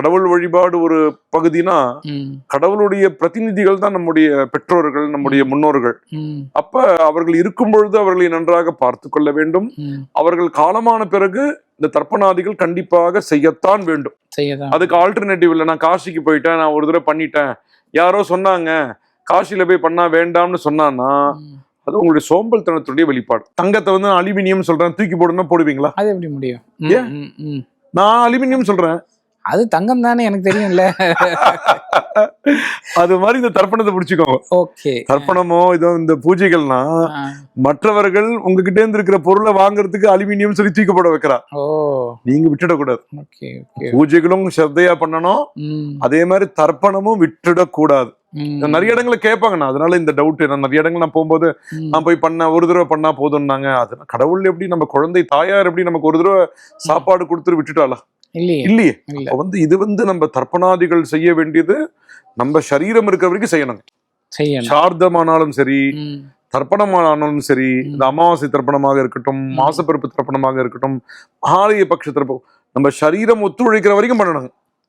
கடவுள் வழிபாடு ஒரு பகுதினா கடவுளுடைய பிரதிநிதிகள் தான் நம்முடைய பெற்றோர்கள் நம்முடைய முன்னோர்கள். அப்ப அவர்கள் இருக்கும் பொழுது அவர்களை நன்றாக பார்த்து கொள்ள வேண்டும். அவர்கள் காலமான பிறகு இந்த தர்ப்பணாதிகள் கண்டிப்பாக செய்யத்தான் வேண்டும். அதுக்கு ஆல்டர்னேட்டிவ் இல்லை. நான் காசிக்கு போயிட்டேன் நான் ஒரு தடவை பண்ணிட்டேன். யாரோ சொன்னாங்க காசியில போய் பண்ணா வேண்டாம்னு சொன்னான்னா. அது உங்களுடைய சோம்பல்தனத்துடைய வெளிப்பாடு. தங்கத்தை வந்து அலுமினியம் சொல்றேன் தூக்கி போடுன்னா போடுவீங்களா? அது எப்படி முடியும். நான் அலுமினியம் சொல்றேன். அது தங்கம் தானே எனக்கு தெரியும்ல. அது மாதிரி இந்த தர்ப்பணத்தை பிடிச்சுக்கோங்க. ஓகே. தர்ப்பணமோ இதோ இந்த பூஜைகள்னா மற்றவர்கள் உங்ககிட்ட இருந்து இருக்கிற பொருளை வாங்குறதுக்கு அலுமினியம் சொல்லி தூக்கி போட வைக்கிறா. நீங்க விட்டுடக்கூடாது. பூஜைகளும் ஸ்ரத்தையா பண்ணணும். அதே மாதிரி தர்ப்பணமும் விட்டுடக்கூடாது. நிறைய இடங்களை கேட்பாங்க நான் அதனால இந்த டவுட் நான் நிறைய இடங்கள் நான் போகும்போது. நான் போய் பண்ண ஒரு தடவை பண்ணா போதும்னாங்க. அது கடவுள் எப்படி நம்ம குழந்தை தாயார் எப்படி நமக்கு ஒரு தடவை சாப்பாடு கொடுத்துட்டு விட்டுட்டாளா? இல்லையே? வந்து இது வந்து நம்ம தர்ப்பணாதிகள் செய்ய வேண்டியது நம்ம சரீரம் இருக்கிற வரைக்கும் செய்யணும். சார்த்தமானாலும் சரி தர்ப்பணமானாலும் சரி இந்த அமாவாசை தர்ப்பணமாக இருக்கட்டும் மாசப்பிறப்பு தர்ப்பணமாக இருக்கட்டும் ஆலய பட்ச தர்ப்பணம் நம்ம சரீரம் ஒத்துழைக்கிற வரைக்கும் பண்ணணும்.